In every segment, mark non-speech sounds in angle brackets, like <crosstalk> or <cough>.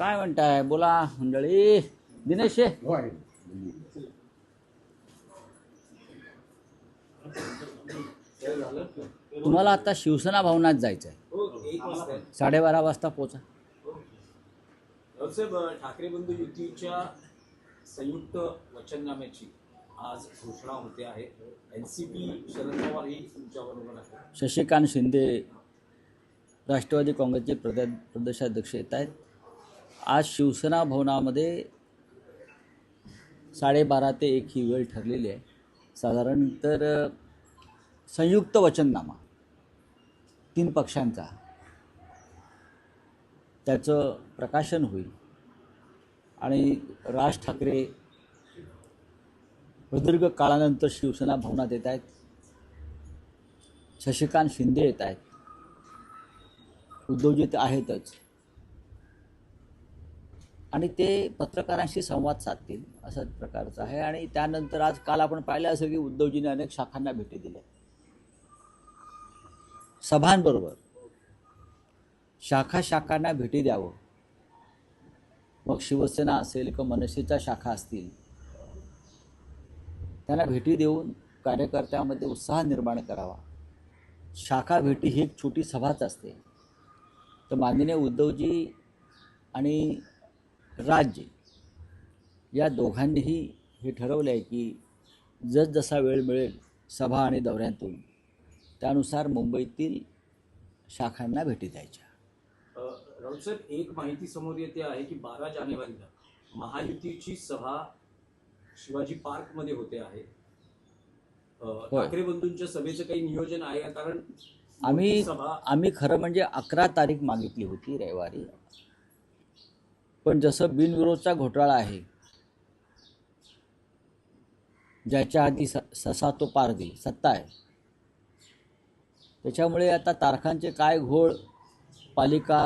काय म्हणताय? बोला मंडळी. दिनेश. तुम्हाला आता शिवसेना भवनात जायचं आहे. साडेबारा वाजता पोचा. रावसाहेब ठाकरे बंधू युतीच्या संयुक्त वचननाम्याची आज घोषणा होते आहे. N C P Sharad Pawar ही तुमच्या बरोबर आहे. शशिकांत शिंदे राष्ट्रवादी काँग्रेसचे प्रदे प्रदेशाध्यक्ष येत आहेत. आज शिवसेना भवनामध्ये साडेबारा ते एक ही वेळ ठरलेली आहे. साधारण तर संयुक्त वचननामा तीन पक्षांचा. त्याचं प्रकाशन होईल. आणि राज ठाकरे प्रदीर्घ काळानंतर शिवसेना भवनात येत आहेत. शशिकांत शिंदे येत आहेत. उद्योजित आहेतच. आणि ते पत्रकारांशी संवाद साधतील असा प्रकारचं आहे. आणि त्यानंतर आज काल आपण पाहिलं असेल की उद्धवजीने अनेक शाखांना भेटी दिल्या. सभांबरोबर शाखा शाखांना भेटी द्यावं. मग शिवसेना असेल किंवा मनसेच्या शाखा असतील त्यांना भेटी देऊन कार्यकर्त्यामध्ये उत्साह निर्माण करावा. शाखा भेटी ही एक छोटी सभाच असते. तर माननीय उद्धवजी आणि राज्य या दोघांनीही हे ठरवलं आहे की जसजसा वेळ मिळेल सभा आणि दौऱ्यातून त्यानुसार मुंबईतील शाखांना भेटी द्यायच्या अ, रावसाहेब एक माहिती समोर येते आहे की बारा जानेवारीला महायुतीची सभा शिवाजी पार्कमध्ये होते आहे. ठाकरे बंधूंच्या सभेचं काही नियोजन आहे? कारण आम्ही आम्ही खरं म्हणजे अकरा तारीख मागितली होती रविवारी पण जसं बिनविरोधचा घोटाळा आहे ज्याच्या आधी स ससा तो पारदी सत्ता आहे. त्याच्यामुळे आता तारखांचे काय घोळ पालिका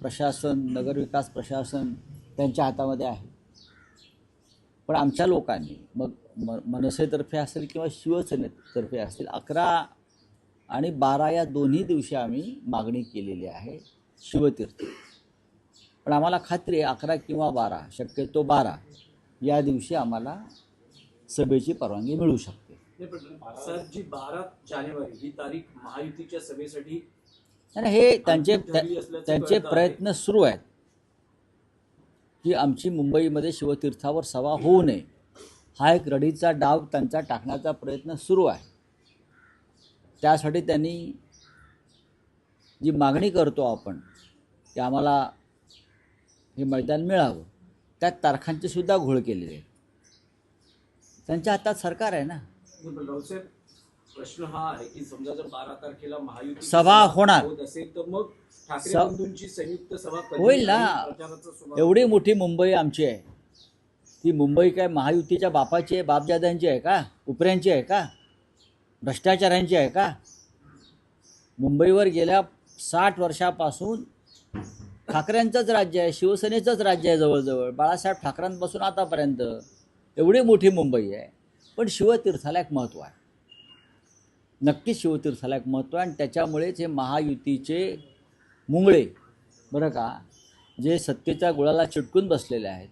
प्रशासन नगरविकास प्रशासन त्यांच्या हातामध्ये आहे. पण आमच्या लोकांनी मग म मनसेतर्फे असेल किंवा शिवसेनेतर्फे असतील अकरा आणि बारा या दोन्ही दिवशी आम्ही मागणी केलेली आहे शिवतीर्थ. पण आम्हाला खात्री आहे अकरा किंवा बारा शक्यतो बारा या दिवशी आम्हाला सभेची परवानगी मिळू शकते. साहेब जी बारा जानेवारी ही तारीख महायुतीच्या सभेसाठी आणि हे त्यांचे त्यांचे. प्रयत्न सुरू आहेत की आमची मुंबईमध्ये शिवतीर्थावर सभा होऊ नये. हा एक रडीचा डाव त्यांचा टाकण्याचा प्रयत्न सुरू आहे. त्यासाठी त्यांनी जी मागणी करतो आपण की आम्हाला हे मैदान मिळावं. त्या तारखांचे सुद्धा घोळ केलेले त्यांच्या हातात सरकार आहे ना? प्रश्न हा आहे की समजा जर बारा तारखेला महायुती सभा होणार. होत असेल तर मग ठाकरे स- बंधूंची संयुक्त सभा होईल ना. एवढी मोठी मुंबई आमची आहे. ती मुंबई काय महायुतीच्या बापाची आहे बापजाद्यांची आहे का? उपऱ्यांची आहे का? भ्रष्टाचारांची आहे का? मुंबईवर गेल्या साठ वर्षापासून ठाकऱ्यांचंच राज्य आहे शिवसेनेचंच राज्य आहे जवळजवळ. बाळासाहेब ठाकरेंपासून आतापर्यंत एवढी मोठी मुंबई आहे. पण शिवतीर्थाला एक महत्त्व आहे. नक्कीच शिवतीर्थाला एक महत्त्व आहे आणि त्याच्यामुळेच हे महायुतीचे मुंगळे बरं का जे सत्तेच्या गुळाला चिटकून बसलेले आहेत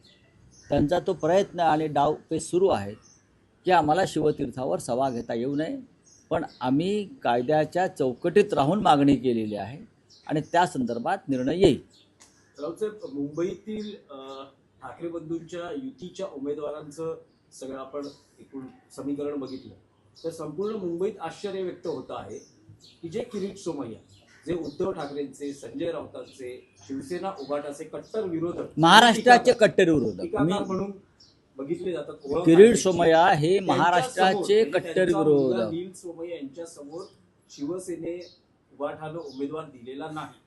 त्यांचा तो प्रयत्न आणि डाव पे सुरू आहेत की आम्हाला शिवतीर्थावर सभा घेता येऊ नये. पण आम्ही कायद्याच्या चौकटीत राहून मागणी केलेली आहे आणि त्या संदर्भात निर्णय येईल. रावसाहेब मुंबईतील ठाकरे बंधूंच्या युतीच्या उमेदवारांचं सगळं आपण एकूण समीकरण बघितलं. तर संपूर्ण मुंबईत आश्चर्य व्यक्त होत आहे की जे किरीट सोमय्या जे उद्धव ठाकरेंचे संजय राऊतांचे शिवसेना उभाटाचे कट्टर विरोधक महाराष्ट्राचे कट्टर विरोधक. म्हणून बघितले जातात किरीट सोमय्या हे महाराष्ट्राचे कट्टर विरोधक. नील सोमय्या यांच्या समोर शिवसेने उभाठानं उमेदवार दिलेला नाही.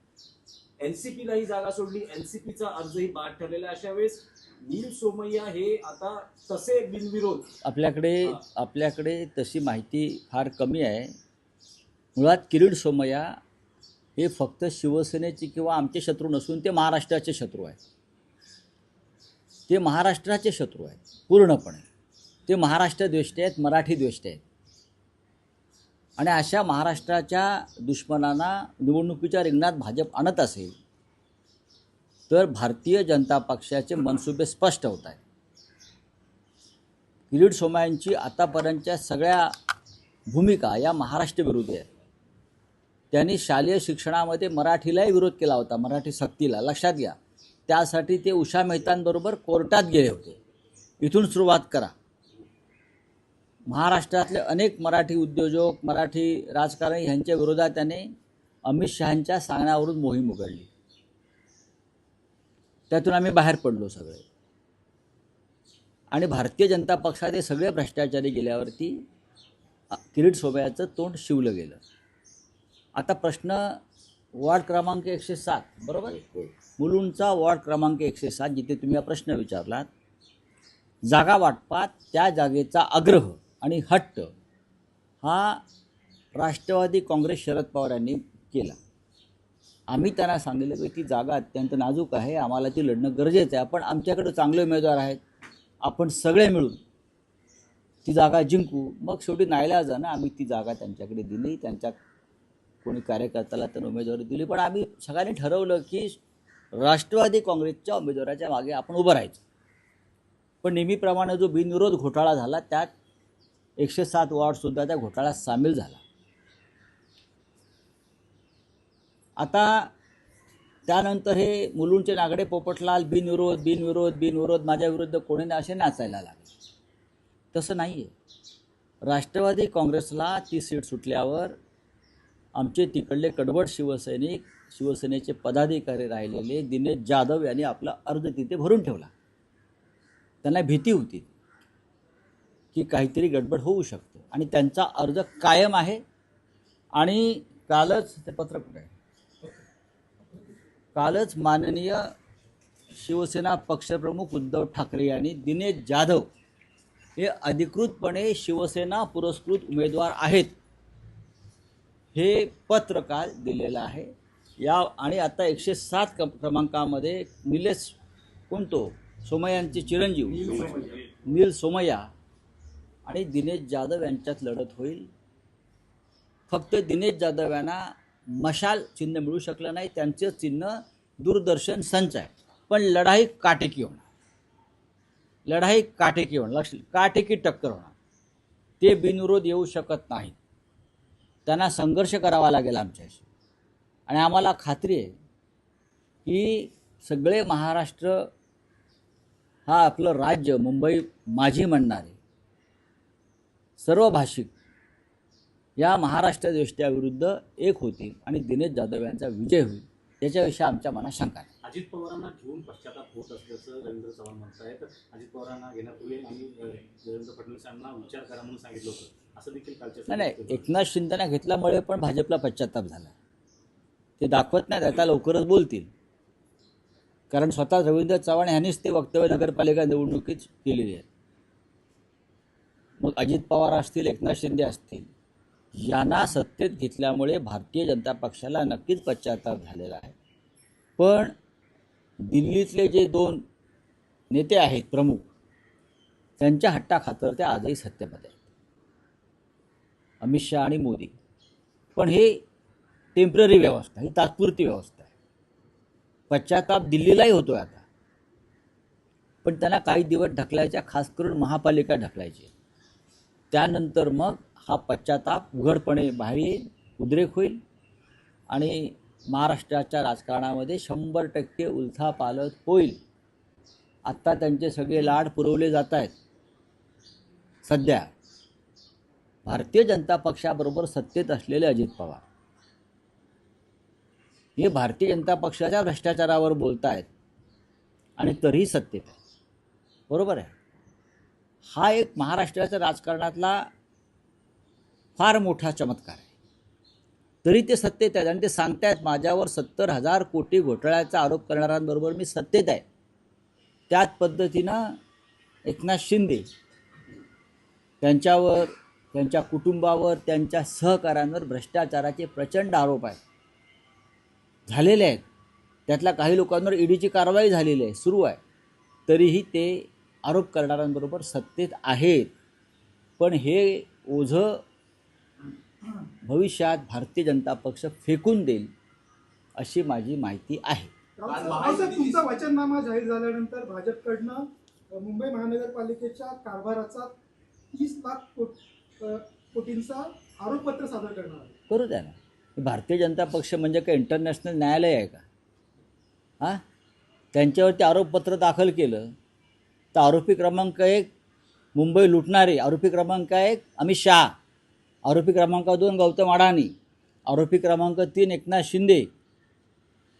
एनसीपीला ही जागा सोडली. एनसीपीचा अर्जही बाद ठरलेला. अशा वेळेस. नील सोमय्या हे आता तसे बिनविरोध. आपल्याकडे आपल्याकडे तशी माहिती फार कमी आहे. मुळात किरीट सोमय्या हे फक्त शिवसेनेचे किंवा आमचे शत्रू नसून ते महाराष्ट्राचे शत्रू आहेत. ते महाराष्ट्राचे शत्रू आहेत पूर्णपणे. ते महाराष्ट्र द्वेष्टे आहेत मराठी द्वेष्टे आहेत. आणि अशा महाराष्ट्राच्या दुश्मनांना निवडणुकीच्या रिंगणात भाजप आणत असेल तर भारतीय जनता पक्षाचे मनसुबे स्पष्ट होत आहेत. किरीट सोमायांची आतापर्यंतच्या सगळ्या भूमिका या महाराष्ट्र विरोधी आहेत. त्यांनी शालेय शिक्षणामध्ये मराठीलाही विरोध केला होता मराठी सक्तीला. लक्षात घ्या त्यासाठी ते उषा मेहतांबरोबर कोर्टात गेले होते. इथून सुरुवात करा. महाराष्ट्रातले अनेक मराठी उद्योजक मराठी राजकारणी ह्यांच्या विरोधात त्याने अमित शहांच्या सांगण्यावरून मोहीम उघडली. त्यातून आम्ही बाहेर पडलो सगळे. आणि भारतीय जनता पक्षात सगळे भ्रष्टाचारी गेल्यावरती किरीट सोबयाचं तोंड शिवलं गेलं. आता प्रश्न वॉर्ड क्रमांक एकशे सात बरोबर? मुलुंडचा वॉर्ड क्रमांक एकशे सात जिथे तुम्ही हा प्रश्न विचारलात जागा वाटपात त्या जागेचा आग्रह आणि हट्ट हा राष्ट्रवादी काँग्रेस शरद पवार यांनी केला. आम्ही त्यांना सांगितलं की ती जागा अत्यंत नाजूक आहे आम्हाला ती लढणं गरजेचं आहे पण आमच्याकडे चांगले उमेदवार आहेत आपण सगळे मिळून ती जागा जिंकू. मग शेवटी नाईलाजानं आम्ही ती जागा त्यांच्याकडे दिली त्यांच्या कोणी कार्यकर्त्याला त्यांना उमेदवारी दिली पण आम्ही सगळ्यांनी ठरवलं की राष्ट्रवादी काँग्रेसच्या उमेदवाराच्या मागे आपण उभं राहायचं. पण नेहमीप्रमाणे जो बिनविरोध घोटाळा झाला त्यात एकशे सात वॉर्डसुद्धा त्या घोटाळ्यात सामील झाला. आता त्यानंतर हे मुलूंचे नागडे पोपटलाल बिनविरोध बिनविरोध बिनविरोध माझ्या विरुद्ध कोणी ना असे नाचायला लागले? तसं नाही आहे राष्ट्रवादी काँग्रेसला ती सीट सुटल्यावर आमचे तिकडले कडवट शिवसैनिक शिवसेनेचे पदाधिकारी राहिलेले दिनेश जाधव यांनी आपला अर्ज तिथे भरून ठेवला. त्यांना भीती होती. की काहीतरी गडबड होऊ शकते. आणि त्यांचा अर्ज कायम आहे. आणि कालच ते पत्र कुठे आहे? कालच माननीय शिवसेना पक्षप्रमुख उद्धव ठाकरे यांनी दिनेश जाधव हे अधिकृतपणे शिवसेना पुरस्कृत उमेदवार आहेत. हे पत्र काल दिलेलं आहे. या आणि आता एकशे सात क क्रमांकामध्ये निलेश कोणतो सोमयांचे चिरंजीव नील सोमय्या आणि दिनेश जाधव यांच्यात लढत होईल. फक्त दिनेश जाधव यांना मशाल चिन्ह मिळू शकलं नाही. त्यांचं चिन्ह दूरदर्शन संच आहे पण लढाई काटेकी होणार. लढाई काटेकी होणार. लक्ष काटेकी टक्कर होणार. ते बिनविरोध येऊ शकत नाहीत. त्यांना संघर्ष करावा लागेल आमच्याशी. आणि आम्हाला खात्री आहे की सगळे महाराष्ट्र हा आपलं राज्य मुंबई माझी म्हणणारे सर्व भाषिक या महाराष्ट्र देशाविरुद्ध एक होतील आणि दिनेश जाधव यांचा विजय होईल याच्याविषयी आमच्या मनात शंका आहे. अजित पवारांना घेऊन पश्चाताप होत असल्याचं रवींद्र चव्हाण म्हणतायत. अजित पवारांना घेण्यापूर्वी आम्ही देवेंद्र फडणवीसांना विचार करा म्हणून सांगितलं होतं. असं देखील कालच्या नाही नाही एकनाथ शिंदेना घेतल्यामुळे पण भाजपला पश्चाताप झाला. ते दाखवत नाहीत आता लवकरच बोलतील. कारण स्वतः रवींद्र चव्हाण यांनीच ते वक्तव्य नगरपालिका निवडणुकीत केलेली आहेत. मग अजित पवार असतील एकनाथ शिंदे असतील यांना सत्तेत घेतल्यामुळे भारतीय जनता पक्षाला नक्कीच पश्चाताप झालेला आहे. पण दिल्लीतले जे दोन नेते आहेत प्रमुख त्यांच्या हट्टाखातर ते आजही सत्तेमध्ये आहेत. अमित शहा आणि मोदी. पण हे टेंपररी व्यवस्था ही तात्पुरती व्यवस्था आहे. पश्चाताप दिल्लीलाही होतो आहे आता. पण त्यांना काही दिवस ढकलायच्या खास करून महापालिका ढकलायची. त्यानंतर मग हा पश्चाताप उघडपणे बाहेर येईल उद्रेक होईल आणि महाराष्ट्राच्या राजकारणामध्ये शंभर टक्के उलथापालथ होईल. आत्ता त्यांचे सगळे लाड पुरवले जात आहेत. सध्या भारतीय जनता पक्षाबरोबर सत्तेत असलेले अजित पवार हे भारतीय जनता पक्षाच्या भ्रष्टाचारावर बोलत आहेत आणि तरीही सत्तेत आहे बरोबर आहे? हा एक महाराष्ट्राच्या राजकारणातला फार मोठा चमत्कार आहे. तरी ते सत्तेत आहेत आणि ते सांगतायत माझ्यावर सत्तर हजार कोटी घोटाळ्याचा आरोप करणाऱ्यांबरोबर मी सत्तेत आहे. त्याच पद्धतीनं एकनाथ शिंदे त्यांच्यावर त्यांच्या कुटुंबावर त्यांच्या सहकाऱ्यांवर भ्रष्टाचाराचे प्रचंड आरोप आहेत. झालेले आहेत. त्यातल्या काही लोकांवर ईडीची कारवाई झालेली आहे सुरू आहे. तरीही ते आरोप करणाऱ्यांबरोबर सत्तेत आहेत. पण हे ओझं भविष्यात भारतीय जनता पक्ष फेकून देईल अशी माझी माहिती आहे. तुमचा वचननामा जाहीर झाल्यानंतर भाजपकडनं मुंबई महानगरपालिकेच्या कारभाराचा तीस लाख कोटींचा आरोपपत्र सादर करणार करू द्या ना. भारतीय जनता पक्ष म्हणजे काय इंटरनॅशनल न्यायालय आहे का? हां? त्यांच्यावरती आरोपपत्र दाखल केलं. तर आरोपी क्रमांक एक मुंबई लुटणारे आरोपी क्रमांक एक अमित शहा आरोपी क्रमांक दोन गौतम अडाणी आरोपी क्रमांक तीन एकनाथ शिंदे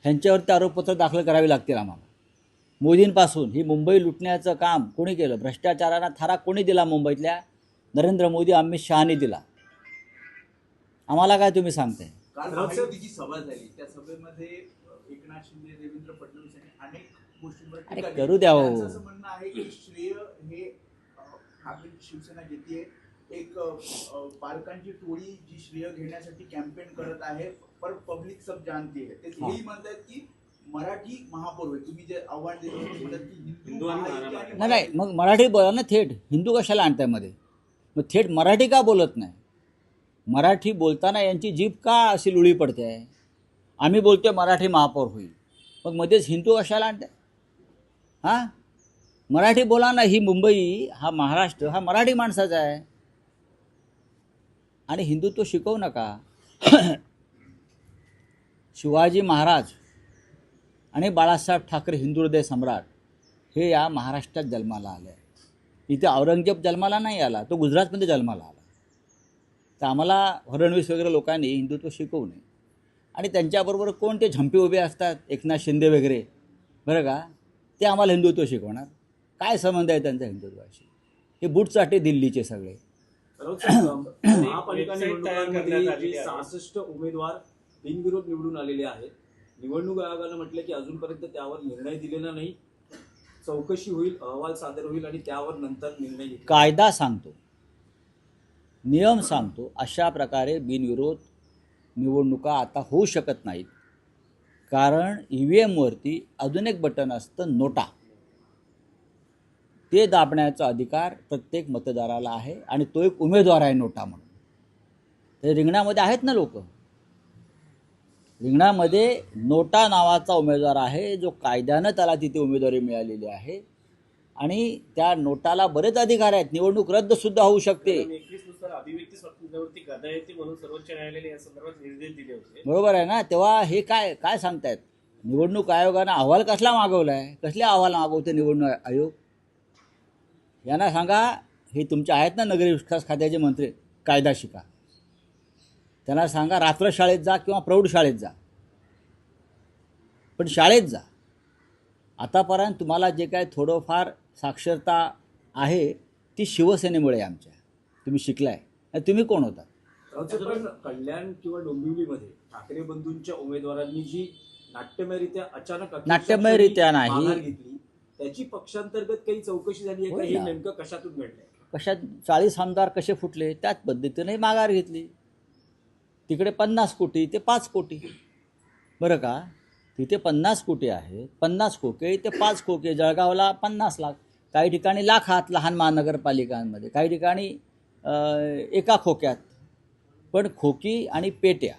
ह्यांच्यावरती आरोपपत्र दाखल करावी लागतील आम्हाला. मोदींपासून ही मुंबई लुटण्याचं काम कोणी केलं? भ्रष्टाचाराला थारा कोणी दिला मुंबईतल्या? नरेंद्र मोदी अमित शहाने दिला. आम्हाला काय तुम्ही सांगताय? काल सभा झाली. त्या सभेमध्ये एकनाथ शिंदे देवेंद्र फडणवीस यांनी अनेक अरे करू. द्या हो. त्यांचं असं म्हणणं आहे की श्रेय हे अ, ठाकरे शिवसेना घेते एक पालकांची टोळी जी श्रेय घेण्यासाठी कॅम्पेन करत आहे पर पब्लिक सब जानती है ते. हेही म्हणतात की मराठी महापौर होईल तुम्ही जे आव्हान दिलं की हिंदू नाही नाही मग मराठी बोला ना थेट. हिंदू कशाला आणतायमध्ये? मग थेट मराठी का बोलत नाही? मराठी बोलताना यांची जीभ का अशी लुळी पडते? आहे आम्ही बोलतोय मराठी महापौर होईल. मग मध्येच हिंदू कशाला आणताय? हां? मराठी बोला ना ही मुंबई हा महाराष्ट्र हा मराठी माणसाचा आहे. आणि हिंदुत्व शिकवू नका. <clears throat> शिवाजी महाराज आणि बाळासाहेब ठाकरे हिंदू सम्राट हे या महाराष्ट्रात जन्माला आले. इथे औरंगजेब जन्माला नाही आला तो गुजरातमध्ये जन्माला आला. तर आम्हाला फडणवीस वगैरे लोकांनी हिंदुत्व शिकवू नये. आणि त्यांच्याबरोबर कोण ते झंपे उभे असतात? एकनाथ शिंदे वगैरे. बरं का? ते आम्हाला हिंदुत्व शिकवणार. काय संबंध आहे त्यांचा हिंदुत्वाशी? हे बुटचाटे दिल्लीचे सगळे. <coughs> महापालिका निवडणुकांमध्ये. सहासष्ट उमेदवार बिनविरोध निवडून आलेले आहेत. निवडणूक आयोगानं म्हटलं की अजूनपर्यंत त्यावर निर्णय दिलेला नाही. चौकशी होईल अहवाल सादर होईल आणि त्यावर नंतर निर्णय कायदा सांगतो. नियम सांगतो. अशा प्रकारे बिनविरोध निवडणुका आता होऊ शकत नाहीत. कारण ई व्ही एमवरती अजून एक बटन असतं नोटा. ते दाबण्याचा अधिकार प्रत्येक मतदाराला आहे आणि तो एक उमेदवार आहे नोटा म्हणून. ते रिंगणामध्ये आहेत ना लोक? रिंगणामध्ये नोटा नावाचा उमेदवार आहे जो कायद्यानं त्याला तिथे उमेदवारी मिळालेली आहे आणि त्या नोटाला बरेच अधिकार आहेत. निवडणूक रद्द सुद्धा होऊ शकते. एकवीस गदा येते म्हणून सर्वोच्च न्यायालयाने या संदर्भात निर्देश दिले होते. बरोबर आहे ना? तेव्हा हे काय काय सांगतायत? निवडणूक आयोगानं अहवाल कसला मागवलाय? आहे कसले अहवाल मागवते निवडणूक आयोग? यांना सांगा हे तुमचे आहेत ना नगरी विकास खात्याचे मंत्री कायदा शिका. त्यांना सांगा रात्र शाळेत जा किंवा प्रौढ शाळेत जा. पण शाळेत जा. आतापर्यंत तुम्हाला जे काय थोडंफार साक्षरता आहे ती शिवसेनेमुळे आमच्या. तुम्ही शिकलाय. तुम्ही कोण होता? कल्याण किंवा डोंबिवलीमध्ये ठाकरे बंधूंच्या उमेदवारांनी जी नाट्यमयरित्या अचानक नाट्यमयरित्या नाही. त्याची पक्षांतर्गत काही चौकशी झाली आहे हे. नेमकं कशातून घडलंय? कशात चाळीस आमदार कसे फुटले? त्याच पद्धतीने माघार घेतली. तिकडे पन्नास कोटी ते पाच कोटी. बरं का? तिथे पन्नास कोटी आहेत. पन्नास खोके इथे पाच खोके. जळगावला पन्नास लाख. काही ठिकाणी लाखात लहान महानगरपालिकांमध्ये काही ठिकाणी एका खोक्यात. पण खोकी आणि पेट्या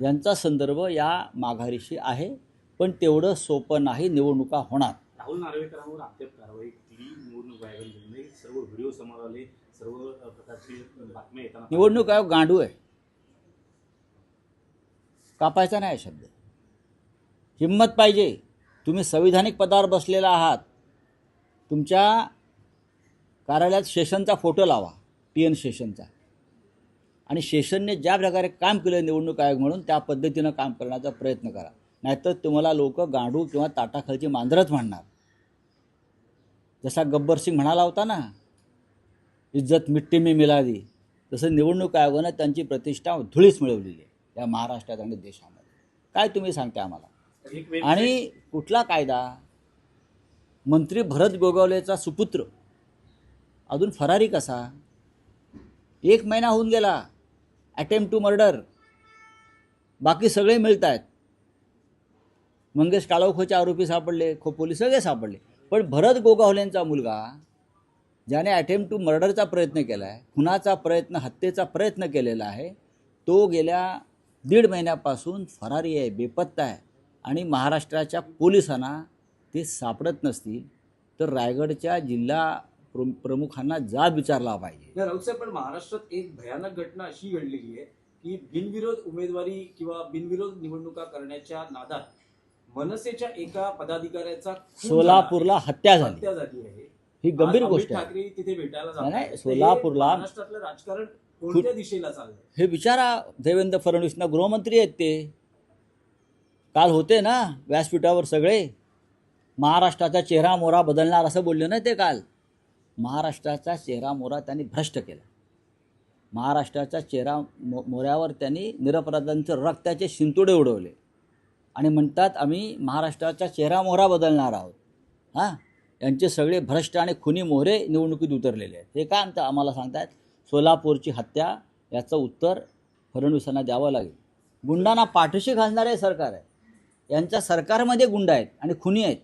यांचा संदर्भ या माघारीशी आहे. पण तेवढं सोपं नाही निवडणुका होणार. राहुल नार्वेकरांवर अद्याप कारवाई केली निवडणूक आयोगाने सर्व व्हिडिओ समोर आले सर्व प्रकारची बातम्या येताना निवडणूक आयोग गांडू आहे. कापायचा नाही शब्द. हिंमत पाहिजे. तुम्ही संविधानिक पदावर बसलेला आहात. तुमच्या कार्यालयात शेषनचा फोटो लावा. टी एन शेषनचा आणि शेषनने ज्या प्रकारे काम केलं निवडणूक आयोग म्हणून त्या पद्धतीनं काम करण्याचा प्रयत्न करा. नाहीतर तुम्हाला लोक गांडू किंवा ताटाखालची मांजरच म्हणणार जसा गब्बर सिंग म्हणाला होता ना इज्जत मिट्टी में मिला दी तसं निवडणूक आयोगानं त्यांची प्रतिष्ठा धुळीच मिळवलेली आहे या महाराष्ट्रात आणि देशामध्ये. काय तुम्ही सांगता आम्हाला? आणि कुठला कायदा? मंत्री भरत गोगावलेचा सुपुत्र. अजून फरारी कसा? एक महिना होऊन गेला. अटेम्प्ट टू मर्डर बाकी सगळे मिळत आहेत मंगेश काळोखोचे आरोपी सापडले खोपोली सगळे सापडले. पण भरत गोगावलेंचा मुलगा ज्याने अटेम्प्ट टू मर्डरचा प्रयत्न केला आहे खुनाचा प्रयत्न हत्येचा प्रयत्न केलेला आहे तो गेल्या दीड महिन्यापासून फरारी आहे बेपत्ता आहे. आणि महाराष्ट्राच्या पोलिसांना ते सापडत नसतील तर रायगडच्या जिल्हा प्रमुखांना जाब विचारला पाहिजे. राऊत साहेब पण महाराष्ट्रात एक भयानक घटना अशी घडलेली आहे की बिनविरोध उमेदवारी किंवा बिनविरोध निवडणुका करण्याच्या नादात मनसेच्या एका पदाधिकाऱ्याचा सोलापूरला हत्या. झाली. आहे. ही गंभीर गोष्ट ठाकरे तिथे भेटायला नाही, सोलापूरला- महाराष्ट्रातलं राजकारण कोणत्या दिशेला चाललंय? हे विचारा देवेंद्र फडणवीसना गृहमंत्री आहेत ते. काल होते ना व्यासपीठावर सगळे. महाराष्ट्राचा चेहरा मोरा बदलणार असं बोलले ना ते काल. महाराष्ट्राचा चेहरा मोरा त्यांनी भ्रष्ट केला. महाराष्ट्राच्या चेहरा मो मोऱ्यावर त्यांनी निरपराधांचे रक्ताचे शिंतोडे उडवले. आणि म्हणतात आम्ही महाराष्ट्राचा चेहरा मोहरा बदलणार आहोत. हां? यांचे सगळे भ्रष्ट आणि खुनी मोहरे निवडणुकीत उतरलेले आहेत. हे काय आमचं आम्हाला सांगतायत? सोलापूरची हत्या याचं उत्तर फडणवीसांना द्यावं लागेल. गुंडांना पाठीशी घालणारे सरकार आहे. यांच्या सरकारमध्ये गुंड आहेत आणि खुनी आहेत.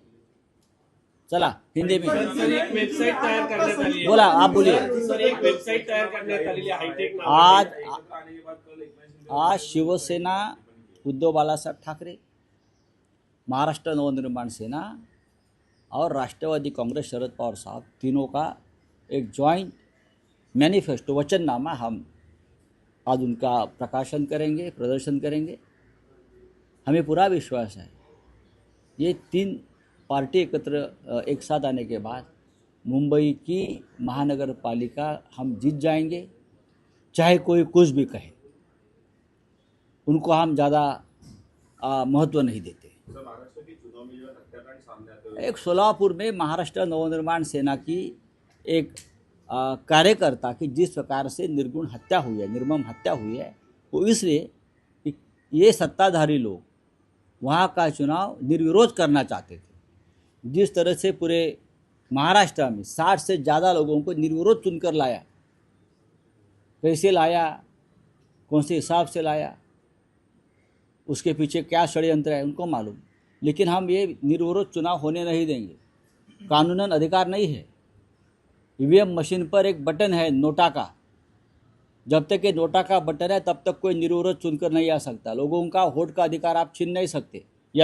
चला हिंदी में। सर एक वेबसाईट तयार करण्यात आली आहे बोला आप बोलिए। सर एक वेबसाईट तयार करण्यात आलेली आहे हायटेक आज नावाची. आज शिवसेना उद्धव बालासाहेब ठाकरे महाराष्ट्र नवनिर्माण सेना और राष्ट्रवादी कांग्रेस शरद पवार साहब तीनों का एक जॉइंट मैनिफेस्टो वचननामा हम आज उनका प्रकाशन करेंगे प्रदर्शन करेंगे। हमें पूरा विश्वास है। ये तीन पार्टी एकत्र एक साथ आने के बाद मुंबई की महानगर पालिका हम जीत जाएँगे, चाहे कोई कुछ भी कहे। उनको हम ज़्यादा महत्व नहीं देते। एक सोलापुर में महाराष्ट्र नवनिर्माण सेना की एक कार्यकर्ता की जिस प्रकार से निर्गुण हत्या हुई है, निर्मम हत्या हुई है, वो इसलिए कि ये सत्ताधारी लोग वहाँ का चुनाव निर्विरोध करना चाहते थे। जिस तरह से पूरे महाराष्ट्र में साठ से ज़्यादा लोगों को निर्विरोध चुनकर लाया। कैसे लाया? कौन से हिसाब से लाया? उसके पीछे क्या षड्यंत्र है, उनको मालूम। लेकिन हम ये निर्विरोध चुनाव होने नहीं देंगे। कानूनन अधिकार नहीं है। ईवीएम मशीन पर एक बटन है नोटा का। जब तक ये नोटा का बटन है, तब तक कोई निर्विरोध चुनकर नहीं आ सकता। लोगों का वोट का अधिकार आप छीन नहीं सकते।